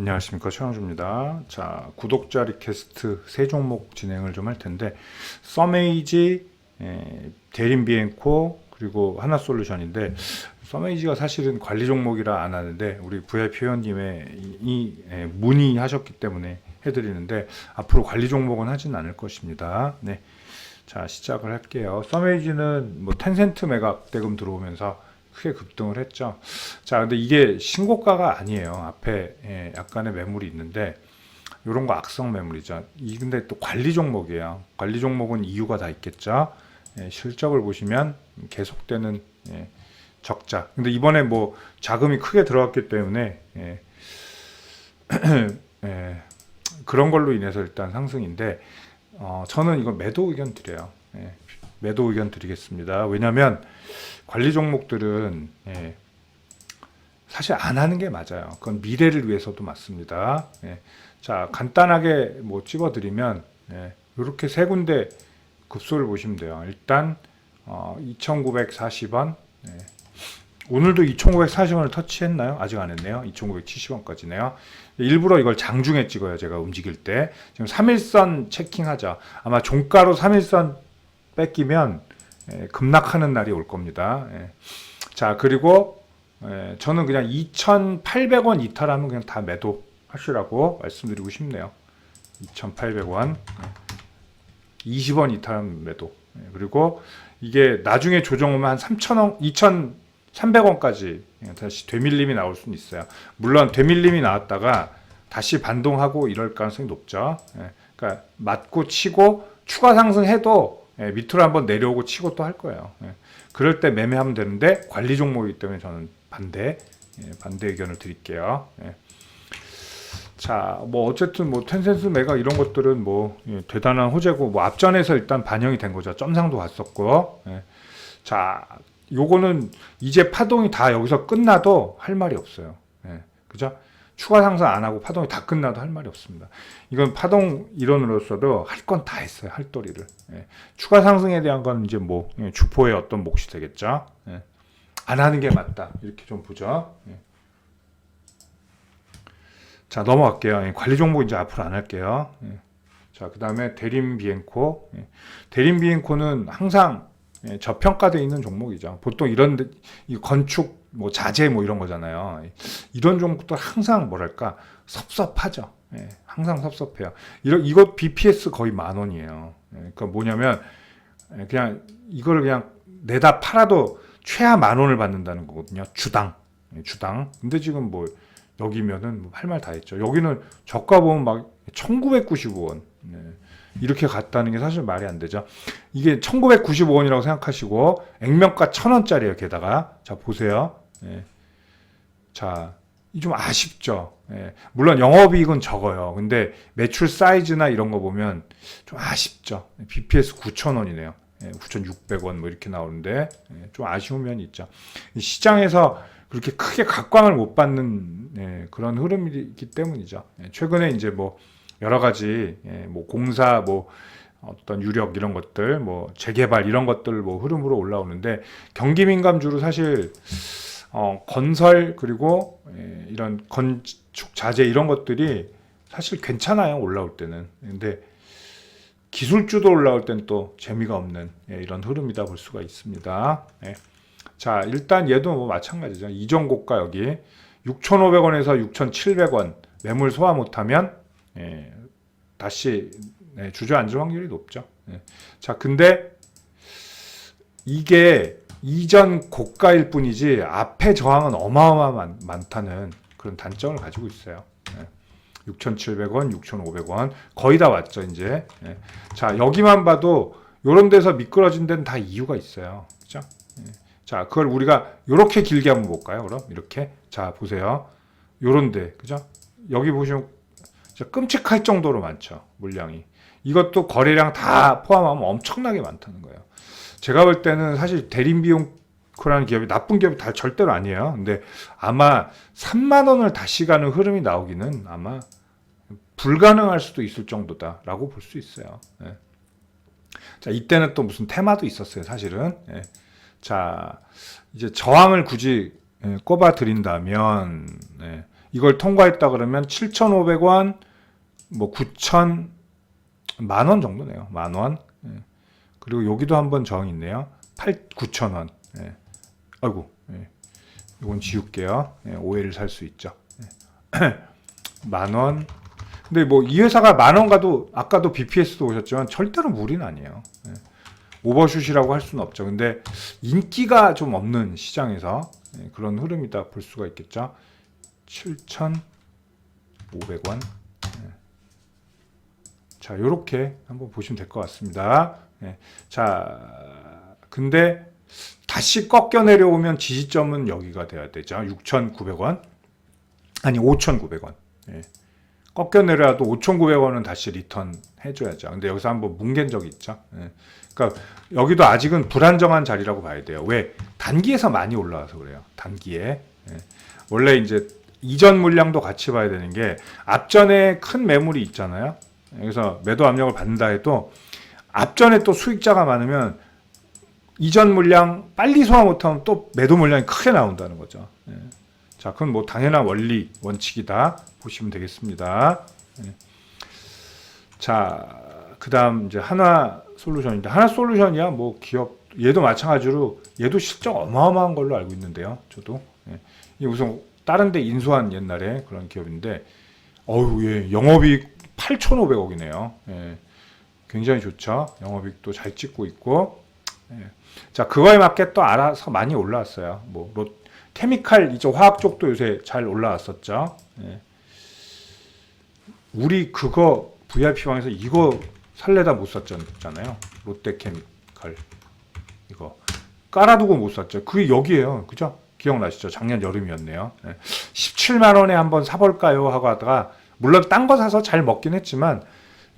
안녕하십니까 최영주입니다. 자 구독자 리퀘스트 세 종목 진행을 좀 할 텐데 서메이지, 에, 대림 비엔코 그리고 하나솔루션인데 서메이지가 사실은 관리 종목이라 안 하는데 우리 VIP 회원님의 이, 이 에, 문의하셨기 때문에 해드리는데 앞으로 관리 종목은 하진 않을 것입니다. 네. 자 시작을 할게요. 서메이지는 뭐 텐센트 매각 대금 들어오면서 크게 급등을 했죠. 자, 근데 이게 신고가가 아니에요. 앞에 예, 약간의 매물이 있는데 이런 거 악성 매물이죠. 이 근데 또 관리 종목이에요. 관리 종목은 이유가 다 있겠죠. 예, 실적을 보시면 계속되는 예, 적자. 근데 이번에 뭐 자금이 크게 들어갔기 때문에 예, 예, 그런 걸로 인해서 일단 상승인데 어, 저는 이거 매도 의견 드려요. 예, 매도 의견 드리겠습니다. 왜냐하면 관리 종목들은 예, 사실 안 하는 게 맞아요. 그건 미래를 위해서도 맞습니다. 예. 자 간단하게 뭐 찝어드리면 예, 이렇게 세 군데 급소를 보시면 돼요. 일단 어, 2,940원. 예. 오늘도 2,940원을 터치했나요? 아직 안 했네요. 2,970원까지네요. 일부러 이걸 장중에 찍어요. 제가 움직일 때. 지금 3일선 체킹하자. 아마 종가로 3일선 뺏기면 예, 급락하는 날이 올 겁니다. 예. 자, 그리고 예, 저는 그냥 2,800원 이탈하면 그냥 다 매도 하시라고 말씀드리고 싶네요. 2,800원. 20원 이탈하면 매도. 예, 그리고 이게 나중에 조정 오면 한 3,000원, 2,300원까지 다시 되밀림이 나올 수는 있어요. 물론 되밀림이 나왔다가 다시 반동하고 이럴 가능성이 높죠. 예, 그러니까 맞고 치고 추가 상승해도 예, 밑으로 한번 내려오고 치고 또 할 거예요. 예. 그럴 때 매매하면 되는데 관리 종목이기 때문에 저는 반대 예, 반대 의견을 드릴게요. 예. 자, 뭐 어쨌든 뭐 텐센스 매각 이런 것들은 뭐 예, 대단한 호재고 뭐 앞전에서 일단 반영이 된 거죠. 점상도 왔었고. 예. 자, 요거는 이제 파동이 다 여기서 끝나도 할 말이 없어요. 예. 그죠? 추가 상승 안 하고 파동이 다 끝나도 할 말이 없습니다. 이건 파동 이론으로서도 할 건 다 했어요. 할 도리를. 예. 추가 상승에 대한 건 이제 뭐 예, 주포의 어떤 몫이 되겠죠. 예. 안 하는 게 맞다. 이렇게 좀 보죠. 예. 자 넘어갈게요. 예, 관리 종목 이제 앞으로 안 할게요. 예. 자 그 다음에 대림 비엔코. 예. 대림 비엔코는 항상 예, 저평가되어 있는 종목이죠. 보통 이런 데- 이 건축 뭐 자재 뭐 이런 거잖아요. 이런 종목들 항상 뭐랄까 섭섭하죠. 예, 항상 섭섭해요. 이런 이것 BPS 거의 만 원이에요. 예, 그러니까 뭐냐면 예, 그냥 이거를 그냥 내다 팔아도 최하 만 원을 받는다는 거거든요. 주당 예, 주당. 근데 지금 뭐 여기면은 뭐 할말 다 했죠. 여기는 저가 보면 막 1995원. 이렇게 갔다는 게 사실 말이 안 되죠. 이게 1995원이라고 생각하시고 액면가 1000원짜리예요. 게다가 자 보세요. 예. 자, 이좀 아쉽죠. 예. 물론 영업이익은 적어요. 근데 매출 사이즈나 이런 거 보면 좀 아쉽죠. BPS 9,000원이네요. 예, 9,600원 뭐 이렇게 나오는데 예, 좀 아쉬운 면이 있죠. 이 시장에서 그렇게 크게 각광을 못 받는 예, 그런 흐름이기 때문이죠. 예, 최근에 이제 뭐 여러 가지 예, 뭐 공사 뭐 어떤 유력 이런 것들 뭐 재개발 이런 것들 뭐 흐름으로 올라오는데 경기 민감주로 사실 어, 건설 그리고 예, 이런 건축 자재 이런 것들이 사실 괜찮아요 올라올 때는 근데 기술주도 올라올 땐또 재미가 없는 예, 이런 흐름이다 볼 수가 있습니다. 예. 자 일단 얘도 뭐 마찬가지죠 이전 고가 여기 6,500원에서 6,700원 매물 소화 못하면 예, 다시 네, 주저앉을 확률이 높죠. 예. 자, 근데 이게 이전 고가일 뿐이지 앞에 저항은 어마어마한 많다는 그런 단점을 가지고 있어요. 예. 6,700원, 6,500원 거의 다 왔죠 이제. 예. 자 여기만 봐도 이런 데서 미끄러진 데는 다 이유가 있어요. 그죠? 예. 자 그걸 우리가 이렇게 길게 한번 볼까요? 그럼 이렇게 자 보세요. 요런데 그죠? 여기 보시면 끔찍할 정도로 많죠 물량이. 이것도 거래량 다 포함하면 엄청나게 많다는 거예요. 제가 볼 때는 사실 대림 비용 코라는 기업이 나쁜 기업이 다 절대로 아니에요. 근데 아마 3만 원을 다시 가는 흐름이 나오기는 아마 불가능할 수도 있을 정도다라고 볼 수 있어요. 예. 자 이때는 또 무슨 테마도 있었어요. 사실은. 예. 자 이제 저항을 굳이 예, 꼽아 드린다면 예, 이걸 통과했다 그러면 7,500원, 뭐 9,000, 만원 정도네요. 만 원. 예. 그리고 여기도 한번 저항이 있네요. 8, 9,000원. 예. 아이고, 예. 이건 지울게요. 예, 오해를 살 수 있죠. 예. 만 원. 근데 뭐 이 회사가 만 원 가도 아까도 BPS도 오셨지만 절대로 무리는 아니에요. 예. 오버슛이라고 할 수는 없죠. 근데 인기가 좀 없는 시장에서 예, 그런 흐름이다 볼 수가 있겠죠. 7,500원. 예. 자, 요렇게 한번 보시면 될 것 같습니다. 예. 자, 근데 다시 꺾여 내려오면 지지점은 여기가 돼야 되죠. 6,900원. 아니, 5,900원. 예. 꺾여 내려와도 5,900원은 다시 리턴 해줘야죠. 근데 여기서 한번 뭉갠 적이 있죠. 예. 그러니까 여기도 아직은 불안정한 자리라고 봐야 돼요. 왜? 단기에서 많이 올라와서 그래요. 단기에. 예. 원래 이제 이전 물량도 같이 봐야 되는 게 앞전에 큰 매물이 있잖아요. 여기서 매도 압력을 받는다 해도 앞전에 또 수익자가 많으면 이전 물량 빨리 소화 못하면 또 매도 물량이 크게 나온다는 거죠. 예. 자, 그건 뭐 당연한 원리 원칙이다 보시면 되겠습니다. 예. 자, 그 다음 이제 하나 솔루션인데 하나 솔루션이야 뭐 기업 얘도 마찬가지로 얘도 실적 어마어마한 걸로 알고 있는데요. 저도 예. 이 우선 다른 데 인수한 옛날에 그런 기업인데 어우 예 영업이익 8,500억이네요. 예. 굉장히 좋죠. 영업이익도 잘 찍고 있고 예. 자 그거에 맞게 또 알아서 많이 올라왔어요. 뭐 로, 케미칼 이쪽 화학 쪽도 요새 잘 올라왔었죠. 예. 우리 그거 VIP 방에서 이거 살래다 못 샀잖아요. 롯데케미칼 이거 깔아두고 못 샀죠. 그게 여기에요. 그죠? 기억나시죠? 작년 여름이었네요. 예. 17만 원에 한번 사볼까요? 하고 하다가 물론 딴 거 사서 잘 먹긴 했지만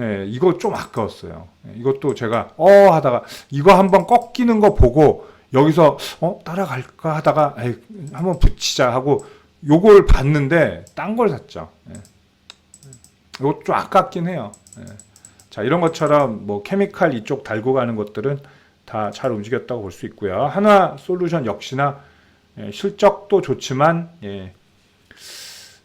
예, 이거 좀 아까웠어요. 예, 이것도 제가 어 하다가 이거 한번 꺾이는 거 보고 여기서 어 따라갈까 하다가 에이, 한번 붙이자 하고 요걸 봤는데 딴 걸 샀죠. 예. 이거 좀 아깝긴 해요. 예. 자 이런 것처럼 뭐 케미칼 이쪽 달고 가는 것들은 다 잘 움직였다고 볼 수 있고요. 하나 솔루션 역시나 예, 실적도 좋지만 예,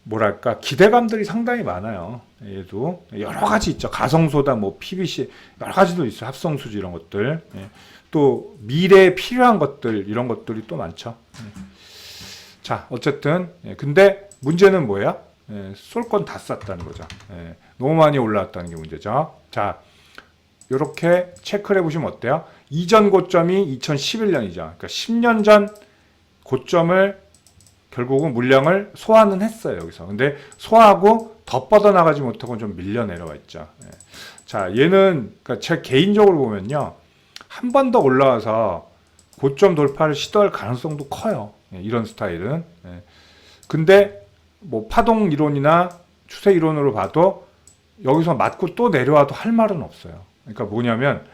뭐랄까 기대감들이 상당히 많아요. 얘도 여러 가지 있죠. 가성소다, 뭐 PVC 여러 가지도 있어. 요 합성수지 이런 것들. 예, 또 미래에 필요한 것들 이런 것들이 또 많죠. 예. 자 어쨌든 예, 근데 문제는 뭐야? 예, 쏠건 다 쌌다는 거죠. 예, 너무 많이 올라왔다는 게 문제죠. 자 이렇게 체크를 해보시면 어때요? 이전 고점이 2011년이죠. 그러니까 10년 전 고점을 결국은 물량을 소화는 했어요 여기서. 근데 소화하고 더 뻗어 나가지 못하고 좀 밀려 내려와 있죠. 예. 자 얘는 그러니까 제 개인적으로 보면요 한 번 더 올라와서 고점 돌파를 시도할 가능성도 커요. 예, 이런 스타일은. 예. 근데 뭐 파동 이론이나 추세 이론으로 봐도 여기서 맞고 또 내려와도 할 말은 없어요. 그러니까 뭐냐면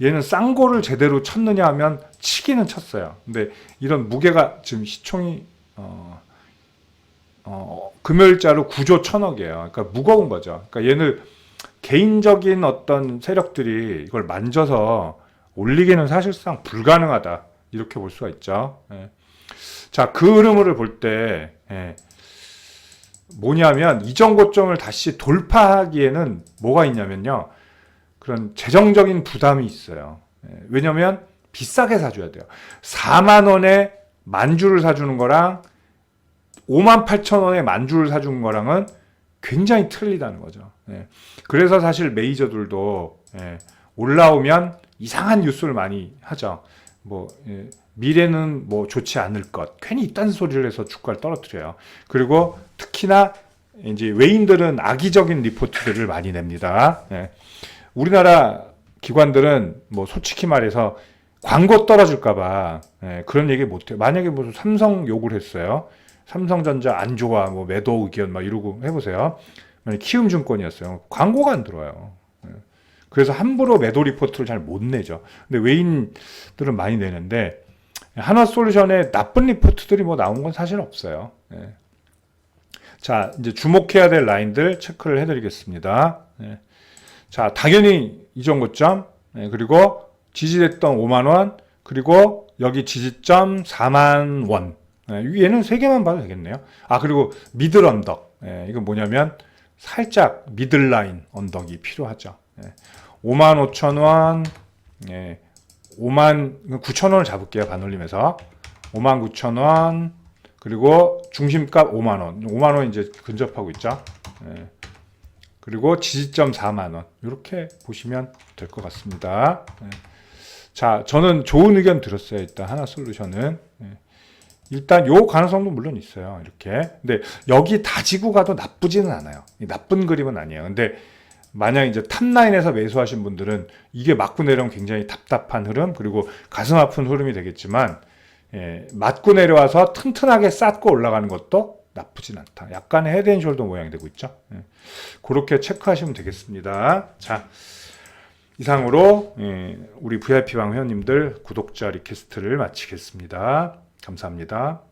얘는 쌍고를 제대로 쳤느냐 하면 치기는 쳤어요. 근데 이런 무게가 지금 시총이 어, 어, 금요일자로 9조 천억이에요. 그러니까 무거운 거죠. 그러니까 얘는 개인적인 어떤 세력들이 이걸 만져서 올리기는 사실상 불가능하다. 이렇게 볼 수가 있죠. 예. 자, 그 흐름을 볼 때, 예. 뭐냐면, 이전 고점을 다시 돌파하기에는 뭐가 있냐면요. 그런 재정적인 부담이 있어요. 예. 왜냐면, 비싸게 사줘야 돼요. 4만 원에 만주를 사주는 거랑 5만 8천 원에 만주를 사주는 거랑은 굉장히 틀리다는 거죠. 예. 그래서 사실 메이저들도 예, 올라오면 이상한 뉴스를 많이 하죠. 뭐 예, 미래는 뭐 좋지 않을 것. 괜히 이딴 소리를 해서 주가를 떨어뜨려요. 그리고 특히나 이제 외인들은 악의적인 리포트들을 많이 냅니다. 예. 우리나라 기관들은 뭐 솔직히 말해서 광고 떨어질까봐 예, 그런 얘기 못해요. 만약에 무슨 삼성 욕을 했어요. 삼성전자 안 좋아, 뭐 매도 의견 막 이러고 해보세요. 만약 키움증권이었어요. 광고가 안 들어와요. 예. 그래서 함부로 매도 리포트를 잘 못 내죠. 근데 외인들은 많이 내는데 하나솔루션에 나쁜 리포트들이 뭐 나온 건 사실 없어요. 예. 자, 이제 주목해야 될 라인들 체크를 해드리겠습니다. 예. 자, 당연히 이전 고점, 예, 그리고 지지됐던 5만 원, 그리고 여기 지지점 4만 원. 예, 얘는 세 개만 봐도 되겠네요. 아 그리고 미들 언덕. 예, 이건 뭐냐면 살짝 미들 라인 언덕이 필요하죠. 예, 5만 5천 원, 예, 5만 9천 원을 잡을게요 반올림에서 5만 9천 원 그리고 중심값 5만 원, 5만 원 이제 근접하고 있죠. 예. 그리고 지지점 4만 원 이렇게 보시면 될 것 같습니다. 예. 자, 저는 좋은 의견 들었어요. 일단 하나 솔루션은 예. 일단 요 가능성도 물론 있어요. 이렇게. 근데 여기 다지고 가도 나쁘지는 않아요. 이 나쁜 그림은 아니에요. 근데 만약 이제 탑라인에서 매수하신 분들은 이게 맞고 내려오면 굉장히 답답한 흐름 그리고 가슴 아픈 흐름이 되겠지만 예, 맞고 내려와서 튼튼하게 쌓고 올라가는 것도 나쁘진 않다. 약간의 헤드앤숄더 모양이 되고 있죠. 예. 그렇게 체크하시면 되겠습니다. 자, 이상으로 예, 우리 VIP방 회원님들 구독자 리퀘스트를 마치겠습니다. 감사합니다.